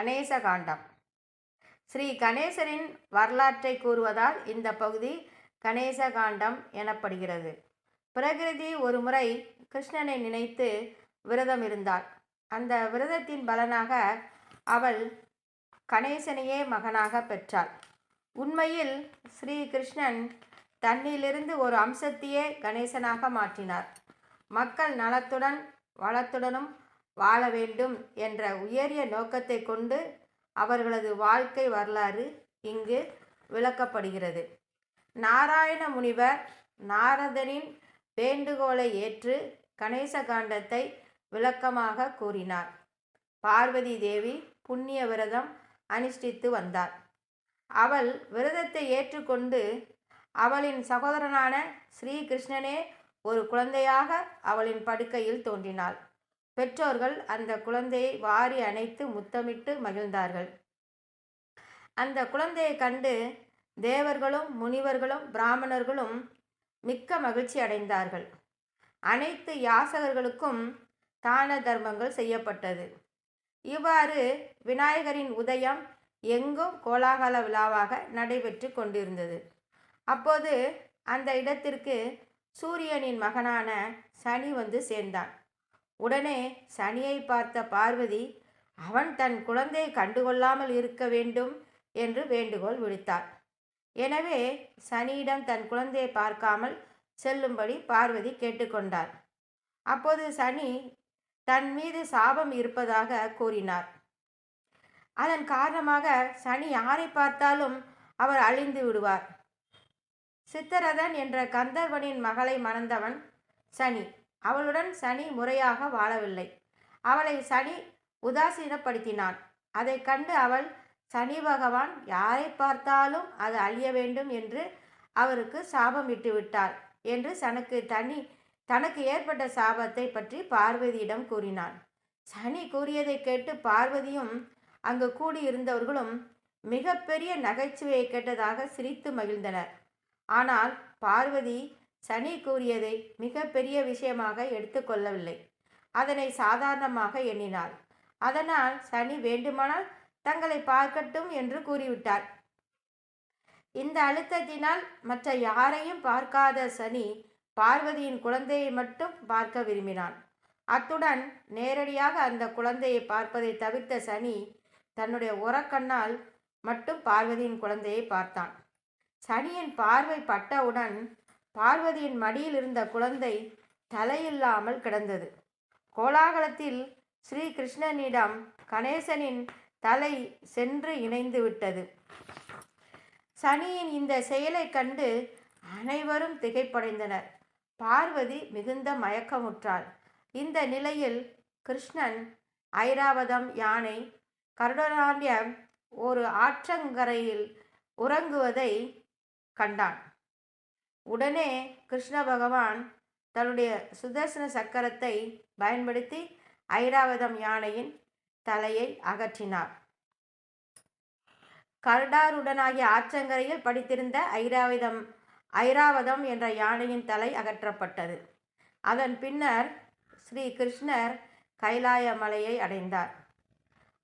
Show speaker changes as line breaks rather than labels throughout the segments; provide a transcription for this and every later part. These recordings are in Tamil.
கணேச காண்டம் ஸ்ரீ கணேசரின் வரலாற்றை கூறுவதால் இந்த பகுதி கணேச காண்டம் எனப்படுகிறது. பிரகிருதி ஒரு முறை கிருஷ்ணனை நினைத்து விரதம் இருந்தாள். அந்த விரதத்தின் பலனாக அவள் கணேசனையே மகனாக பெற்றாள். உண்மையில் ஸ்ரீ கிருஷ்ணன் தன்னிலிருந்து ஒரு அம்சத்தையே கணேசனாக மாற்றினார். மக்கள் நலத்துடன் வளத்துடனும் வாழ வேண்டும் என்ற உயரிய நோக்கத்தை கொண்டு அவர்களது வாழ்க்கை வரலாறு இங்கு விளக்கப்படுகிறது. நாராயண முனிவர் நாரதனின் வேண்டுகோளை ஏற்று கணேச காண்டத்தை விளக்கமாக கூறினார். பார்வதி தேவி புண்ணிய விரதம் அனுஷ்டித்து வந்தார். அவள் விரதத்தை ஏற்றுக்கொண்டு அவளின் சகோதரனான ஸ்ரீகிருஷ்ணனே ஒரு குழந்தையாக அவளின் படுக்கையில் தோன்றினாள். பெற்றோர்கள் அந்த குழந்தையை வாரி அணைத்து முத்தமிட்டு மகிழ்ந்தார்கள். அந்த குழந்தையை கண்டு தேவர்களும் முனிவர்களும் பிராமணர்களும் மிக்க மகிழ்ச்சி அடைந்தார்கள். அனைத்து யாசகர்களுக்கும் தான தர்மங்கள் செய்யப்பட்டது. இவ்வாறு விநாயகரின் உதயம் எங்கும் கோலாகல விழாவாக நடைபெற்று கொண்டிருந்தது. அப்போது அந்த இடத்திற்கு சூரியனின் மகனான சனி வந்து சேர்ந்தான். உடனே சனியை பார்த்த பார்வதி அவன் தன் குழந்தையை கண்டுகொள்ளாமல் இருக்க வேண்டும் என்று வேண்டுகோள் விடுத்தார் எனவே சனியிடம் தன் குழந்தையை பார்க்காமல் செல்லும்படி பார்வதி கேட்டுக்கொண்டார் அப்போது சனி தன் மீது சாபம் இருப்பதாக கூறினார். அதன் காரணமாக சனி யாரை பார்த்தாலும் அவர் அழிந்து விடுவார். சித்தரதன் என்ற கந்தர்வனின் மகளை மணந்தவன் சனி. அவளுடன் சனி முறையாக வாழவில்லை. அவளை சனி உதாசீனப்படுத்தினான். அதை கண்டு அவள் சனி பகவான் யாரை பார்த்தாலும் அது அழிய வேண்டும் என்று அவருக்கு சாபம் விட்டுவிட்டார் என்று தனக்கு தனி தனக்கு ஏற்பட்ட சாபத்தை பற்றி பார்வதியிடம் கூறினான். சனி கூறியதை கேட்டு பார்வதியும் அங்கு கூடியிருந்தவர்களும் மிகப்பெரிய நகைச்சுவையை கேட்டதாக சிரித்து மகிழ்ந்தனர். ஆனால் பார்வதி சனி கூறியதை மிகப்பெரிய விஷயமாக எடுத்துக்கொள்ளவில்லை அதனை சாதாரணமாக எண்ணினாள். அதனால் சனி வேண்டுமானால் தங்களை பார்க்கட்டும் என்று கூறிவிட்டார். இந்த அழுத்தத்தினால் மற்ற யாரையும் பார்க்காத சனி பார்வதியின் குழந்தையை மட்டும் பார்க்க விரும்பினான். அத்துடன் நேரடியாக அந்த குழந்தையை பார்ப்பதை தவிர்த்த சனி தன்னுடைய உரக்கண்ணால் மட்டும் பார்வதியின் குழந்தையை பார்த்தான். சனியின் பார்வை பட்டவுடன் பார்வதியின் மடியில் இருந்த குழந்தை தலையில்லாமல் கிடந்தது. கோலாகலத்தில் ஸ்ரீ கிருஷ்ணனிடம் கணேசனின் தலை சென்று இணைந்து விட்டது. சனியின் இந்த செயலை கண்டு அனைவரும் திகைப்படைந்தனர். பார்வதி மிகுந்த மயக்கமுற்றாள். இந்த நிலையில் கிருஷ்ணன் ஐராவதம் யானை கருடனாண்டிய ஒரு ஆற்றங்கரையில் உறங்குவதை கண்டான். உடனே கிருஷ்ண பகவான் தன்னுடைய சுதர்சன சக்கரத்தை பயன்படுத்தி ஐராவதம் யானையின் தலையை அகற்றினார். கருடாருடனாகிய ஆற்றங்கரையில் படித்திருந்த ஐராவதம் ஐராவதம் என்ற யானையின் தலை அகற்றப்பட்டது. அதன் பின்னர் ஸ்ரீ கிருஷ்ணர் கைலாய மலையை அடைந்தார்.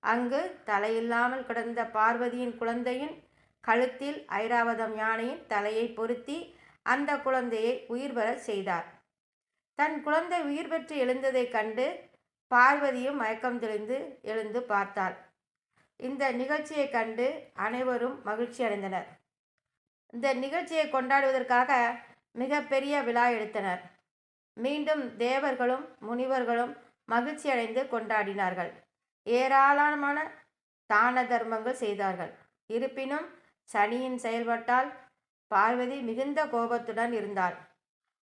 அங்கு தலையில்லாமல் கிடந்த பார்வதியின் குழந்தையின் கழுத்தில் ஐராவதம் யானையின் தலையை பொருத்தி அந்த குழந்தையை உயிர் பெறச் செய்தார். தன் குழந்தை உயிர் பெற்று எழுந்ததைக் கண்டு பார்வதியும் மயக்கம் தெளிந்து எழுந்து பார்த்தாள். இந்த நிகழ்ச்சியை கண்டு அனைவரும் மகிழ்ச்சி அடைந்தனர். இந்த நிகழ்ச்சியை கொண்டாடுவதற்காக மிகப்பெரிய விழா எடுத்தனர். மீண்டும் தேவர்களும் முனிவர்களும் மகிழ்ச்சி அடைந்து கொண்டாடினார்கள். ஏராளமான தான தர்மங்கள் செய்தார்கள். இருப்பினும் சனியின் செயல்பட்டால் பார்வதி மிகுந்த கோபத்துடன் இருந்தாள்.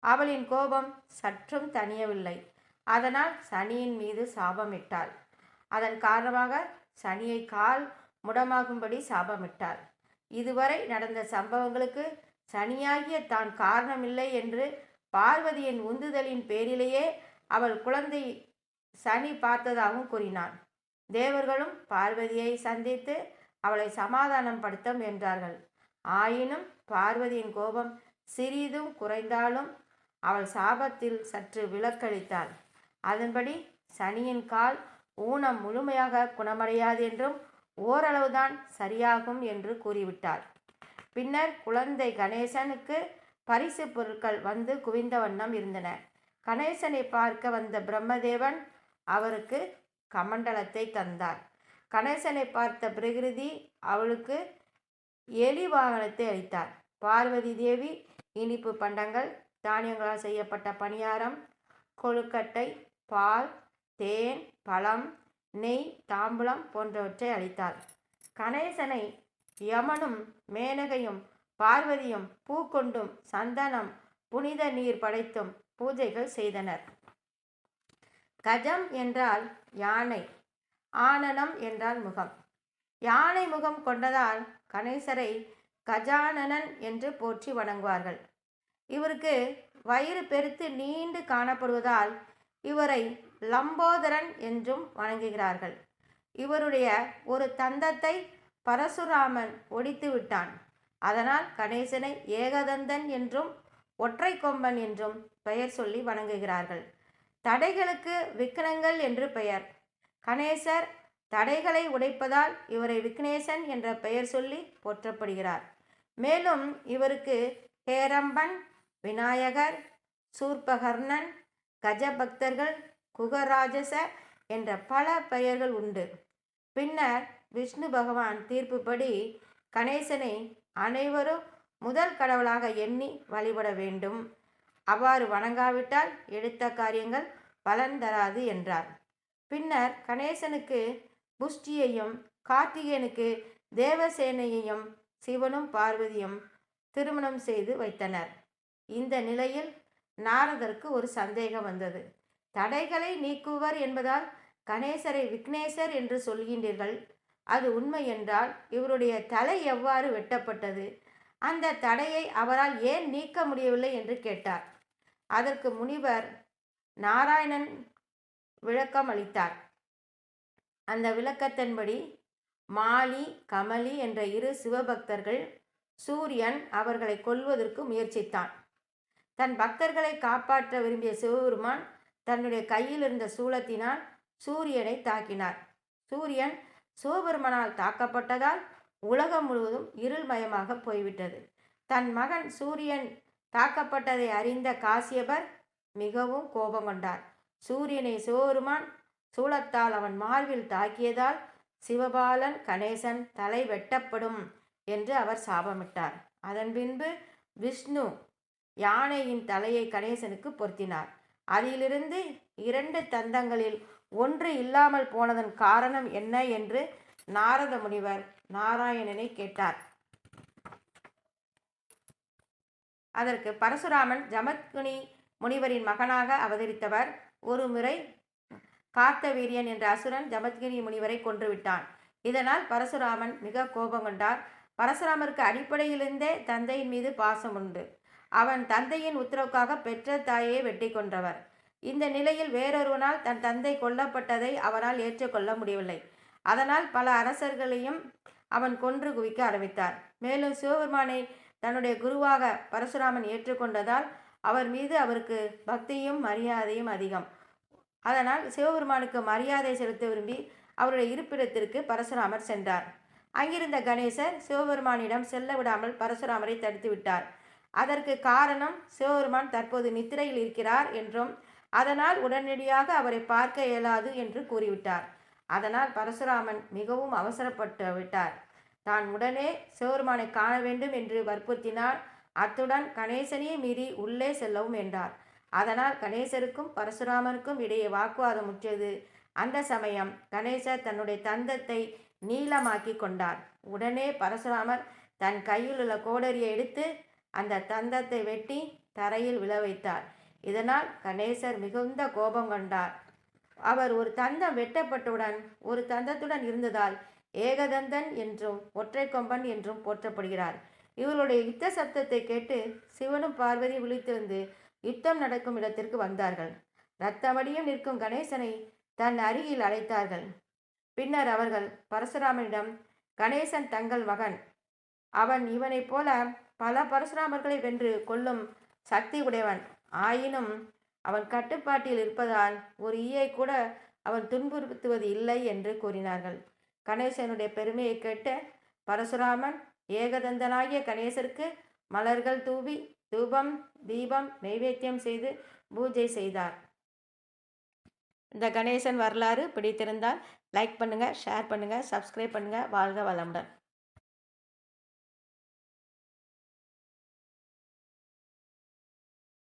அவளின் கோபம் சற்றும் தணியவில்லை. அதனால் சனியின் மீது சாபமிட்டாள். அதன் காரணமாக சனியை கால் முடமாகும்படி சாபமிட்டாள். இதுவரை நடந்த சம்பவங்களுக்கு சனியாகிய தான் காரணமில்லை என்று பார்வதியின் உந்துதலின் பேரிலேயே அவள் குழந்தை சனி பார்த்ததாகவும் கூறினான். தேவர்களும் பார்வதியை சந்தித்து அவளை சமாதானம் படுத்த முயன்றார்கள். ஆயினும் பார்வதியின் கோபம் சிறிதும் குறைந்தாலும் அவள் சாபத்தில் சற்று விலக்களித்தாள். அதன்படி சனியின் கால் ஊனம் முழுமையாக குணமடையாது என்றும் ஓரளவுதான் சரியாகும் என்று கூறிவிட்டார் பின்னர் குழந்தை கணேசனுக்கு பரிசு பொருட்கள் வந்து குவிந்த வண்ணம் இருந்தன. கணேசனை பார்க்க வந்த பிரம்மதேவன் அவருக்கு கமண்டலத்தை தந்தார். கணேசனை பார்த்த பிரகிருதி அவளுக்கு எலி வாகனத்தை அளித்தார். பார்வதி தேவி இனிப்பு பண்டங்கள் தானியங்களால் செய்யப்பட்ட பணியாரம் கொழுக்கட்டை பால் தேன் பழம் நெய் தாம்பூலம் போன்றவற்றை அளித்தார். கணேசனை யமனும் மேனகையும் பார்வதியும் பூக்கொண்டும் சந்தனம் புனித நீர் படைத்தும் பூஜைகள் செய்தனர். கஜம் என்றால் யானை ஆனனம் என்றால் முகம். யானை முகம் கொண்டதால் கணேசரை கஜானனன் என்று போற்றி வணங்குவார்கள். இவருக்கு வயிறு பெருத்து நீண்டு காணப்படுவதால் இவரை லம்போதரன் என்றும் வணங்குகிறார்கள். இவருடைய ஒரு தந்தத்தை பரசுராமன் ஒடித்து விட்டான். அதனால் கணேசனை ஏகதந்தன் என்றும் ஒற்றை கொம்பன் என்றும் பெயர் சொல்லி வணங்குகிறார்கள். தடைகளுக்கு விக்னங்கள் என்று பெயர். கணேசர் தடைகளை உடைப்பதால் இவரை விக்னேசன் என்ற பெயர் சொல்லி போற்றப்படுகிறார். மேலும் இவருக்கு ஹேரம்பன் விநாயகர் சூர்பகர்ணன் கஜபக்தர்கள் குகராஜச என்ற பல பெயர்கள் உண்டு. பின்னர் விஷ்ணு பகவான் தீர்ப்புப்படி கணேசனை அனைவரும் முதல் கடவுளாக எண்ணி வழிபட வேண்டும். அவ்வாறு வணங்காவிட்டால் எடுத்த காரியங்கள் பலன் தராது என்றார். பின்னர் கணேசனுக்கு புஷ்டியையும் கார்த்திகேயனுக்கு தேவசேனையையும் சிவனும் பார்வதியும் திருமணம் செய்து வைத்தனர். இந்த நிலையில் நாரதருக்கு ஒரு சந்தேகம் வந்தது. தடைகளை நீக்குவர் என்பதால் கணேசரை விக்னேசர் என்று சொல்கின்றீர்கள். அது உண்மை என்றால் இவருடைய தலை எவ்வாறு வெட்டப்பட்டது? அந்த தடையை அவரால் ஏன் நீக்க முடியவில்லை என்று கேட்டார். அதற்கு முனிவர் நாராயணன் விளக்கம் அளித்தார். அந்த விளக்கத்தின்படி மாலி கமலி என்ற இரு சிவபக்தர்கள் சூரியன் அவர்களை கொல்வதற்கு முயற்சித்தான். தன் பக்தர்களை காப்பாற்ற விரும்பிய சிவபெருமான் தன்னுடைய கையில் இருந்த சூளத்தினால் சூரியனை தாக்கினார். சூரியன் சிவபெருமனால் தாக்கப்பட்டதால் உலகம் முழுவதும் இருள்மயமாக போய்விட்டது. தன் மகன் சூரியன் தாக்கப்பட்டதை அறிந்த காசியபர் மிகவும் கோபம் கொண்டார் சூரியனை சிவபெருமான் சூளத்தால் அவன் மார்பில் தாக்கியதால் சிவபாலன் கணேசன் தலை வெட்டப்படும் என்று அவர் சாபமிட்டார். அதன் பின்பு விஷ்ணு யானையின் தலையை கணேசனுக்கு பொருத்தினார். அதிலிருந்து இரண்டு தந்தங்களில் ஒன்று இல்லாமல் போனதன் காரணம் என்ன என்று நாரத முனிவர் நாராயணனை கேட்டார். அதற்கு பரசுராமன் ஜமத்குனி முனிவரின் மகனாக அவதரித்தவர். ஒரு கார்த்தவீரியன் என்ற அசுரன் ஜமத்கிரி முனிவரை கொன்றுவிட்டான். இதனால் பரசுராமன் மிக கோபம் கொண்டார். பரசுராமருக்கு அடிப்படையிலிருந்தே தந்தையின் மீது பாசம் உண்டு. அவன் தந்தையின் உத்தரவுக்காக பெற்ற தாயை வெட்டி கொன்றவர். இந்த நிலையில் வேறொருவனால் தன் தந்தை கொல்லப்பட்டதை அவனால் ஏற்றுக்கொள்ள முடியவில்லை. அதனால் பல அரசர்களையும் அவன் கொன்று குவிக்க ஆரம்பித்தார். மேலும் சிவபெருமானை தன்னுடைய குருவாக பரசுராமன் ஏற்றுக்கொண்டதால் அவர் மீது அவருக்கு பக்தியும் மரியாதையும் அதிகம். அதனால் சிவபெருமானுக்கு மரியாதை செலுத்த விரும்பி அவருடைய இருப்பிடத்திற்கு பரசுராமர் சென்றார். அங்கிருந்த கணேசர் சிவபெருமானிடம் செல்ல விடாமல் பரசுராமரை தடுத்து விட்டார். அதற்கு காரணம் சிவபெருமான் தற்போது நித்திரையில் இருக்கிறார் என்றும் அதனால் உடனடியாக அவரை பார்க்க இயலாது என்று கூறிவிட்டார். அதனால் பரசுராமன் மிகவும் அவசரப்பட்டு விட்டார். தான் உடனே சிவபெருமானை காண வேண்டும் என்று வற்புறுத்தினார் அத்துடன் கணேசனையே மீறி உள்ளே செல்லவும் என்றார். அதனால் கணேசருக்கும் பரசுராமருக்கும் இடையே வாக்குவாதம் முற்றியது. அந்த சமயம் கணேசர் தன்னுடைய தந்தத்தை நீளமாக்கி கொண்டார். உடனே பரசுராமர் தன் கையில் உள்ள கோடரியை எடுத்து அந்த தந்தத்தை வெட்டி தரையில் விழ வைத்தார். இதனால் கணேசர் மிகுந்த கோபம் கொண்டார். அவர் ஒரு தந்தம் வெட்டப்பட்டவுடன் ஒரு தந்தத்துடன் இருந்ததால் ஏகதந்தன் என்றும் ஒற்றை கொம்பன் என்றும் போற்றப்படுகிறார். இவருடைய யுத்த சப்தத்தை கேட்டு சிவனும் பார்வதி விழித்திருந்து யுத்தம் நடக்கும் இடத்திற்கு வந்தார்கள். ரத்தமடியும் நிற்கும் கணேசனை தன் அருகில் அழைத்தார்கள். பின்னர் அவர்கள் பரசுராமனிடம் கணேசன் தங்கள் மகன். அவன் இவனைப் போல பல பரசுராமர்களை வென்று கொள்ளும் சக்தி உடையவன். ஆயினும் அவன் கட்டுப்பாட்டில் இருப்பதால் ஒரு ஈயை கூட அவன் துன்புறுத்துவது இல்லை என்று கூறினார்கள். கணேசனுடைய பெருமையை கேட்டு பரசுராமன் ஏகதந்தனாகிய கணேசருக்கு மலர்கள் தூவி தூபம் தீபம் நைவேத்தியம் செய்து பூஜை செய்தார். இந்த கணேசன் வரலாறு பிடித்திருந்தால் லைக் பண்ணுங்கள் ஷேர் பண்ணுங்கள் சப்ஸ்கிரைப் பண்ணுங்கள் வாழ்க வளமுடன்.